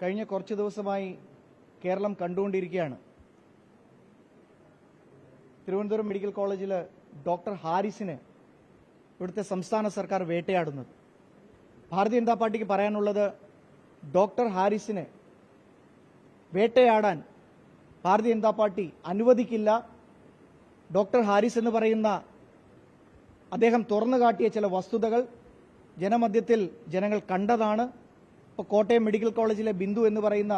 കഴിഞ്ഞ കുറച്ച് ദിവസമായി കേരളം കണ്ടുകൊണ്ടിരിക്കുകയാണ്. തിരുവനന്തപുരം മെഡിക്കൽ കോളേജിൽ ഡോക്ടർ ഹാരിസിനെ ഇവിടുത്തെ സംസ്ഥാന സർക്കാർ വേട്ടയാടുന്നത്. ഭാരതീയ ജനതാ പാർട്ടിക്ക് പറയാനുള്ളത് ഡോക്ടർ ഹാരിസിനെ വേട്ടയാടാൻ ഭാരതീയ ജനതാ പാർട്ടി അനുവദിക്കില്ല. ഡോക്ടർ ഹാരിസ് എന്ന് പറയുന്ന അദ്ദേഹം തുറന്നു കാട്ടിയ ചില വസ്തുതകൾ ജനമധ്യത്തിൽ ജനങ്ങൾ കണ്ടതാണ്. ഇപ്പോൾ കോട്ടയം മെഡിക്കൽ കോളേജിലെ ബിന്ദു എന്ന് പറയുന്ന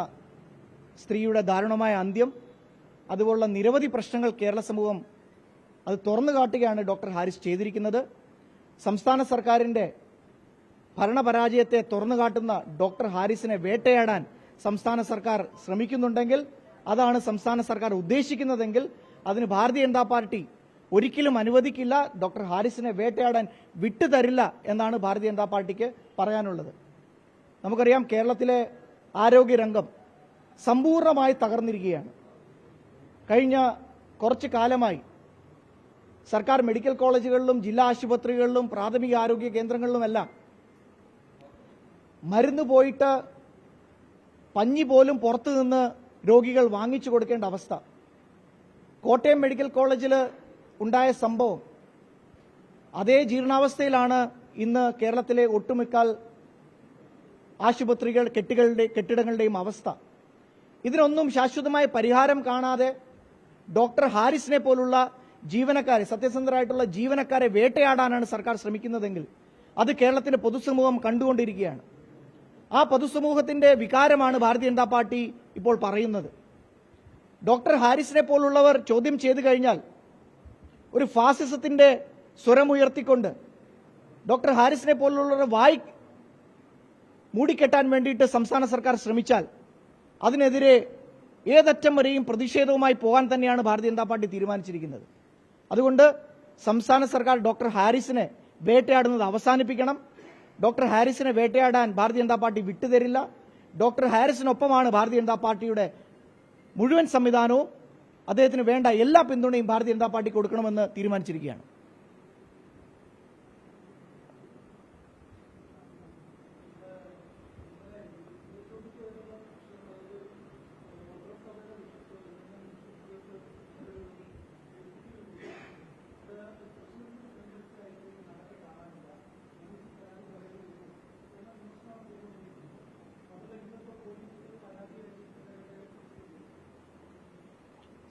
സ്ത്രീയുടെ ദാരുണമായ അന്ത്യം അതുപോലുള്ള നിരവധി പ്രശ്നങ്ങൾ കേരള സമൂഹം അത് തുറന്നു കാട്ടുകയാണ് ഡോക്ടർ ഹാരിസ് ചെയ്തിരിക്കുന്നത്. സംസ്ഥാന സർക്കാരിന്റെ ഭരണപരാജയത്തെ തുറന്നു കാട്ടുന്ന ഡോക്ടർ ഹാരിസിനെ വേട്ടയാടാൻ സംസ്ഥാന സർക്കാർ ശ്രമിക്കുന്നുണ്ടെങ്കിൽ അതാണ് സംസ്ഥാന സർക്കാർ ഉദ്ദേശിക്കുന്നതെങ്കിൽ അതിന് ഭാരതീയ ജനതാ പാർട്ടി ഒരിക്കലും അനുവദിക്കില്ല ഡോക്ടർ ഹാരിസിനെ വേട്ടയാടാൻ വിട്ടുതരില്ല എന്നാണ് ഭാരതീയ ജനതാ പാർട്ടിക്ക് പറയാനുള്ളത്. നമുക്കറിയാം കേരളത്തിലെ ആരോഗ്യരംഗം സമ്പൂർണമായി തകർന്നിരിക്കുകയാണ്. കഴിഞ്ഞ കുറച്ച് കാലമായി സർക്കാർ മെഡിക്കൽ കോളേജുകളിലും ജില്ലാ ആശുപത്രികളിലും പ്രാഥമിക ആരോഗ്യ കേന്ദ്രങ്ങളിലുമെല്ലാം മരുന്ന് പോയിട്ട് പഞ്ഞി പോലും പുറത്തു നിന്ന് രോഗികൾ വാങ്ങിച്ചു കൊടുക്കേണ്ട അവസ്ഥ. കോട്ടയം മെഡിക്കൽ കോളേജിൽ ഉണ്ടായ സംഭവം അതേ ജീർണാവസ്ഥയിലാണ് ഇന്ന് കേരളത്തിലെ ഒട്ടുമിക്കാൽ ആശുപത്രികൾ കെട്ടികളുടെ കെട്ടിടങ്ങളുടെയും അവസ്ഥ. ഇതിനൊന്നും ശാശ്വതമായ പരിഹാരം കാണാതെ ഡോക്ടർ ഹാരിസിനെ പോലുള്ള ജീവനക്കാരെ സത്യസന്ധരായിട്ടുള്ള ജീവനക്കാരെ വേട്ടയാടാനാണ് സർക്കാർ ശ്രമിക്കുന്നതെങ്കിൽ അത് കേരളത്തിന്റെ പൊതുസമൂഹം കണ്ടുകൊണ്ടിരിക്കുകയാണ്. ആ പൊതുസമൂഹത്തിന്റെ വികാരമാണ് ഭാരതീയ ജനതാ പാർട്ടി ഇപ്പോൾ പറയുന്നത്. ഡോക്ടർ ഹാരിസിനെ പോലുള്ളവർ ചോദ്യം ചെയ്തു കഴിഞ്ഞാൽ ഒരു ഫാസിസത്തിന്റെ സ്വരമുയർത്തിക്കൊണ്ട് ഡോക്ടർ ഹാരിസിനെ പോലുള്ളവർ വായി മൂടിക്കെട്ടാൻ വേണ്ടിയിട്ട് സംസ്ഥാന സർക്കാർ ശ്രമിച്ചാൽ അതിനെതിരെ ഏതറ്റം വരെയും പ്രതിഷേധവുമായി പോകാൻ തന്നെയാണ് ഭാരതീയ ജനതാ പാർട്ടി തീരുമാനിച്ചിരിക്കുന്നത്. അതുകൊണ്ട് സംസ്ഥാന സർക്കാർ ഡോക്ടർ ഹാരിസിനെ വേട്ടയാടുന്നത് അവസാനിപ്പിക്കണം. ഡോക്ടർ ഹാരിസിനെ വേട്ടയാടാൻ ഭാരതീയ ജനതാ പാർട്ടി വിട്ടുതരില്ല. ഡോക്ടർ ഹാരിസിനൊപ്പമാണ് ഭാരതീയ ജനതാ പാർട്ടിയുടെ മുഴുവൻ സംവിധാനവും അദ്ദേഹത്തിന് വേണ്ട എല്ലാ പിന്തുണയും ഭാരതീയ ജനതാ പാർട്ടി കൊടുക്കണമെന്ന് തീരുമാനിച്ചിരിക്കുകയാണ്.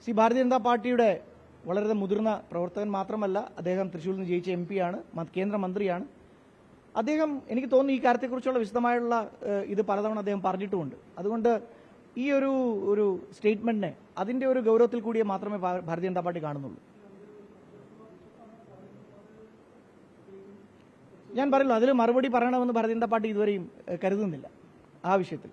സി ഭാരതീയ ജനതാ പാർട്ടിയുടെ വളരെ മുതിർന്ന പ്രവർത്തകൻ മാത്രമല്ല അദ്ദേഹം തൃശ്ശൂരിൽ നിന്ന് ജയിച്ച എം പിയാണ് കേന്ദ്രമന്ത്രിയാണ് അദ്ദേഹം എനിക്ക് തോന്നുന്നു ഈ കാര്യത്തെക്കുറിച്ചുള്ള വിശദമായുള്ള ഇത് പലതവണ അദ്ദേഹം പറഞ്ഞിട്ടുമുണ്ട്. അതുകൊണ്ട് ഈ ഒരു ഒരു സ്റ്റേറ്റ്മെന്റിനെ അതിന്റെ ഒരു ഗൗരവത്തിൽ കൂടിയേ മാത്രമേ ഭാരതീയ ജനതാ പാർട്ടി കാണുന്നുള്ളൂ. ഞാൻ പറയുള്ളൂ അതിൽ മറുപടി പറയണമെന്ന് ഭാരതീയ ജനതാ പാർട്ടി ഇതുവരെയും കരുതുന്നില്ല ആ വിഷയത്തിൽ.